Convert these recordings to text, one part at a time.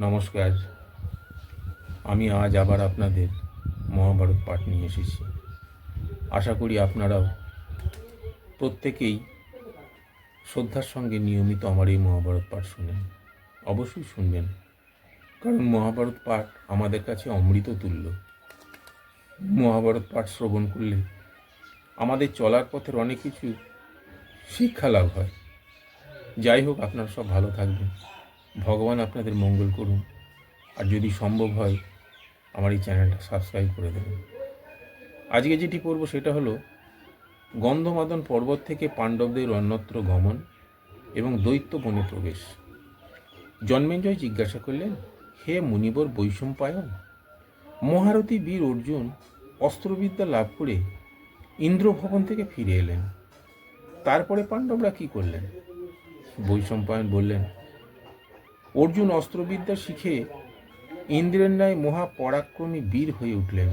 নমস্কার। আমি আজ আবার আপনাদের মহাভারত পাঠ নিয়ে এসেছি। আশা করি আপনারাও প্রত্যেকেই শ্রদ্ধার সঙ্গে নিয়মিত আমার এই মহাভারত পাঠ শুনেন। অবশ্যই শুনবেন। কারণ মহাভারত পাঠ আমাদের কাছে অমৃত তুল্য। মহাভারত পাঠ শ্রবণ করলে আমাদের চলার পথের অনেক কিছু শিক্ষা লাভ হয়। যাই হোক, আপনারা সব ভালো থাকবেন। ভগবান আপনাদের মঙ্গল করুন। আর যদি সম্ভব হয়, আমার এই চ্যানেলটা সাবস্ক্রাইব করে দেবেন। আজকে যেটি পড়ব সেটা হলো, গন্ধমাদন পর্বত থেকে পাণ্ডবদের অন্যত্র গমন এবং দৈত্য বনে প্রবেশ। জন্মেঞ্জয় জিজ্ঞাসা করলেন, হে মুনিবর বৈষম্পায়ন মহারথী বীর অর্জুন অস্ত্রবিদ্যা লাভ করে ইন্দ্রভবন থেকে ফিরে এলেন। তারপরে পাণ্ডবরা কি করলেন? বৈষম্পায়ন বললেন অর্জুন অস্ত্রবিদ্যা শিখে ইন্দ্রের ন্যায় মহা পরাক্রমী বীর হয়ে উঠলেন।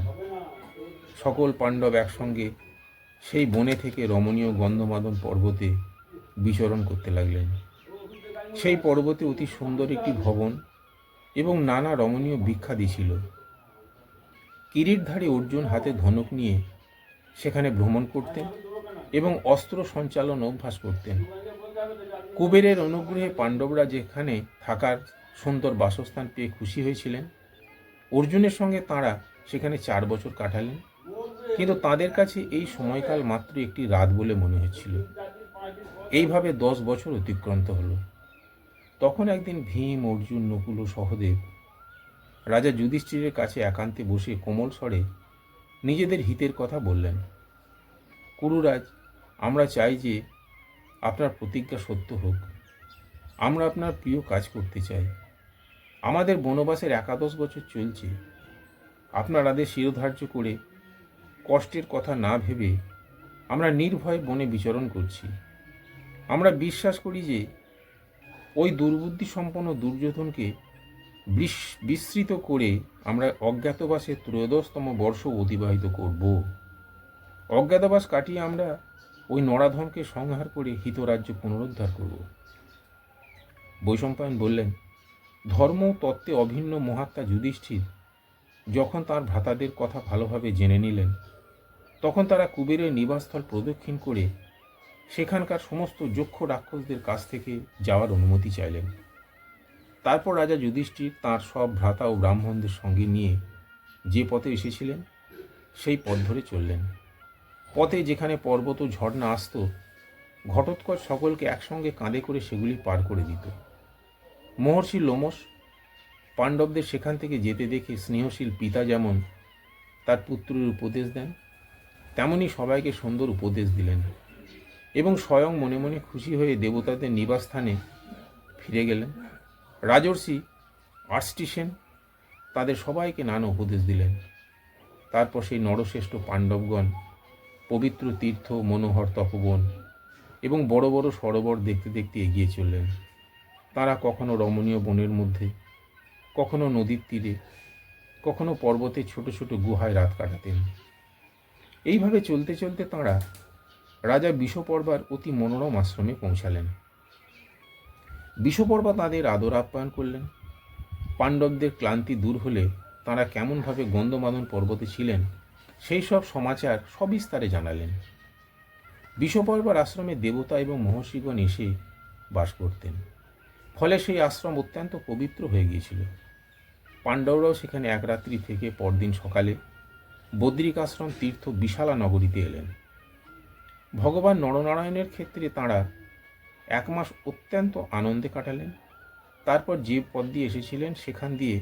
সকল পাণ্ডব একসঙ্গে সেই বনে থেকে রমণীয় গন্ধমাদন পর্বতে বিচরণ করতে লাগলেন। সেই পর্বতে অতি সুন্দর একটি ভবন এবং নানা রমণীয় বিখ্যাতি ছিল। কিরিটধারী অর্জুন হাতে ধনুক নিয়ে সেখানে ভ্রমণ করতেন এবং অস্ত্র সঞ্চালন অভ্যাস করতেন। কুবেরের অনুগ্রহে পাণ্ডবরা যেখানে থাকার সুন্দর বাসস্থান পেয়ে খুশি হয়েছিলেন, অর্জুনের সঙ্গে তাঁরা সেখানে চার বছর কাটালেন। কিন্তু তাদের কাছে এই সময়কাল মাত্র একটি রাত বলে মনে হচ্ছিল। এইভাবে দশ বছর অতিক্রান্ত হলো। তখন একদিন ভীম, অর্জুন, নকুল ও সহদেব রাজা যুধিষ্ঠিরের কাছে একান্তে বসে কোমল স্বরে নিজেদের হিতের কথা বললেন। কুরুরাজ, আমরা চাই যে আপনার প্রতিজ্ঞা সত্য হোক। আমরা আপনার প্রিয় কাজ করতে চাই। আমাদের বনবাসের একাদশ বছর চলছে। আপনার আদেশ শিরোধার্য করে কষ্টের কথা না ভেবে আমরা নির্ভয় বনে বিচরণ করছি। আমরা বিশ্বাস করি যে ওই দুর্বুদ্ধি সম্পন্ন দুর্যোধনকে বিস- বিস্মৃত করে আমরা অজ্ঞাতবাসে ত্রয়োদশতম বর্ষ অতিবাহিত করব। অজ্ঞাতবাস কাটিয়ে আমরা ওই নরাধনকে সংহার করে হিতরাজ্য পুনরুদ্ধার করব। বৈশম্পায়ন বললেন, ধর্ম তত্ত্বে অভিন্ন মহাত্মা যুধিষ্ঠির যখন তার ভ্রাতাদের কথা ভালোভাবে জেনে নিলেন, তখন তারা কুবেরের নিবাসস্থল প্রদক্ষিণ করে সেখানকার সমস্ত যক্ষ রাক্ষসদের কাছ থেকে যাওয়ার অনুমতি চাইলেন। তারপর রাজা যুধিষ্ঠির তাঁর সব ভ্রাতা ও ব্রাহ্মণদের সঙ্গে নিয়ে যে পথে এসেছিলেন, সেই পথ ধরে চললেন। পথে যেখানে পর্বত ঝর্ণা আসতো ঘটোৎকর সকলকে একসঙ্গে কাঁধে করে সেগুলি পার করে দিত। মহর্ষি লোমস পাণ্ডবদের সেখান থেকে যেতে দেখে স্নেহশীল পিতা যেমন তার পুত্রের উপদেশ দেন, তেমনি সবাইকে সুন্দর উপদেশ দিলেন এবং স্বয়ং মনে মনে খুশি হয়ে দেবতাদের নিবাসস্থানে ফিরে গেলেন। রাজর্ষি আর্স্টিসেন তাদের সবাইকে নানা উপদেশ দিলেন। তারপর সেই নরশ্রেষ্ঠ পাণ্ডবগণ পবিত্র তীর্থ, মনোহর, তপবন এবং বড় বড় সরোবর দেখতে দেখতে এগিয়ে চললেন। তারা কখনো রমণীয় বনের মধ্যে, কখনো নদীর তীরে, কখনো পর্বতে ছোট ছোট গুহায় রাত কাটাতেন। এইভাবে চলতে চলতে তাঁরা রাজা বিষপর্বার অতি মনোরম আশ্রমে পৌঁছালেন। বিষপর্বা তাদের আদর আপ্যায়ন করলেন। পাণ্ডবদের ক্লান্তি দূর হলে তাঁরা কেমনভাবে গন্ধমাদন পর্বতে ছিলেন সেই সব সমাচার সবিস্তারে জানালেন। বিষপর্বার আশ্রমে দেবতা এবং মহর্ষিগণ এসে বাস করতেন। ফলে সেই আশ্রম অত্যন্ত পবিত্র হয়ে গিয়েছিল। পাণ্ডবরাও সেখানে এক রাত্রি থেকে পরদিন সকালে বদ্রিক আশ্রম তীর্থ বিশালা নগরীতে এলেন। ভগবান নরনারায়ণের ক্ষেত্রে তাঁরা এক মাস অত্যন্ত আনন্দে কাটালেন। তারপর যে পথ দিয়ে এসেছিলেন, সেখান দিয়ে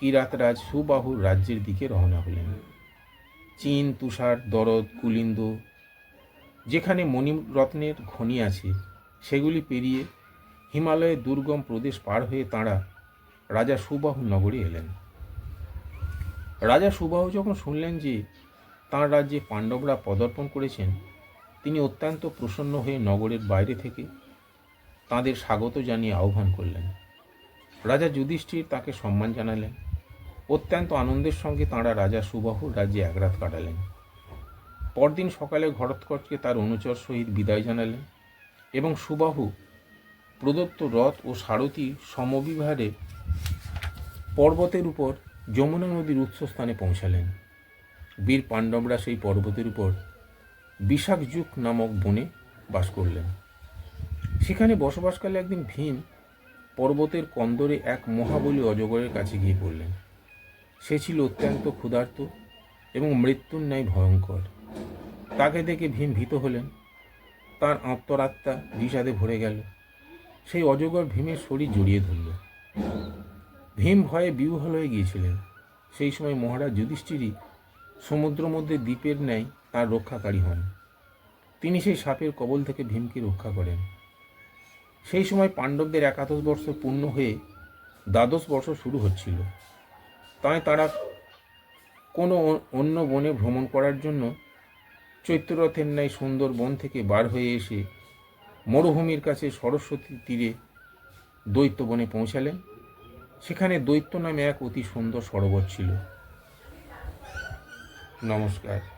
কিরাতরাজ সুবাহুর রাজ্যের দিকে রওনা হলেন। চীন, তুষার, দরদ, কুলিন্দ, যেখানে মণিরত্নের খনি আছে, সেগুলি পেরিয়ে হিমালয়ের দুর্গম প্রদেশ পার হয়ে তাঁরা রাজা সুবাহু নগরে এলেন। রাজা সুবাহু যখন শুনলেন যে তাঁর রাজ্যে পাণ্ডবরা পদার্পণ করেছেন, তিনি অত্যন্ত প্রসন্ন হয়ে নগরের বাইরে থেকে তাদের স্বাগত জানিয়ে আহ্বান করলেন। রাজা যুধিষ্ঠির তাকে সম্মান জানালেন। অত্যন্ত আনন্দের সঙ্গে তাঁরা রাজা সুবাহুর রাজ্যে এক রাত কাটালেন। পরদিন সকালে ঘরোৎকচকে তার অনুচর সহিত বিদায় জানালেন এবং সুবাহু প্রদত্ত রথ ও সারথি সমবিভারে পর্বতের উপর যমুনা নদীর উৎসস্থানে পৌঁছালেন। বীর পাণ্ডবরা সেই পর্বতের উপর বিশাখযুগ নামক বনে বাস করলেন। সেখানে বসবাসকালে একদিন ভীম পর্বতের কন্দরে এক মহাবলী অজগরের কাছে গিয়ে পড়লেন। সে ছিল অত্যন্ত ক্ষুধার্ত এবং মৃত্যুর ন্যায় ভয়ঙ্কর। তাকে দেখে ভীম ভীত হলেন। তার আত্মরাত্মা বিষাদে ভরে গেল। সেই অজগর ভীমের শরীর জড়িয়ে ধরল। ভীম ভয়ে বিহ্বল হয়ে গিয়েছিলেন। সেই সময় মহারাজ যুধিষ্ঠিরই সমুদ্র মধ্যে দ্বীপের ন্যায় তার রক্ষাকারী হন। তিনি সেই সাপের কবল থেকে ভীমকে রক্ষা করেন। সেই সময় পাণ্ডবদের একাদশ বর্ষ পূর্ণ হয়ে দ্বাদশ বর্ষ শুরু হচ্ছিল। তাই তারা কোনো অন্য বনে ভ্রমণ করার জন্য চৈত্ররথের ন্যায় সুন্দর বন থেকে বার হয়ে এসে মরুভূমির কাছে সরস্বতী তীরে দৈত্য বনে পৌঁছালেন। সেখানে দৈত্য নামে এক অতি সুন্দর সরোবর ছিল। নমস্কার।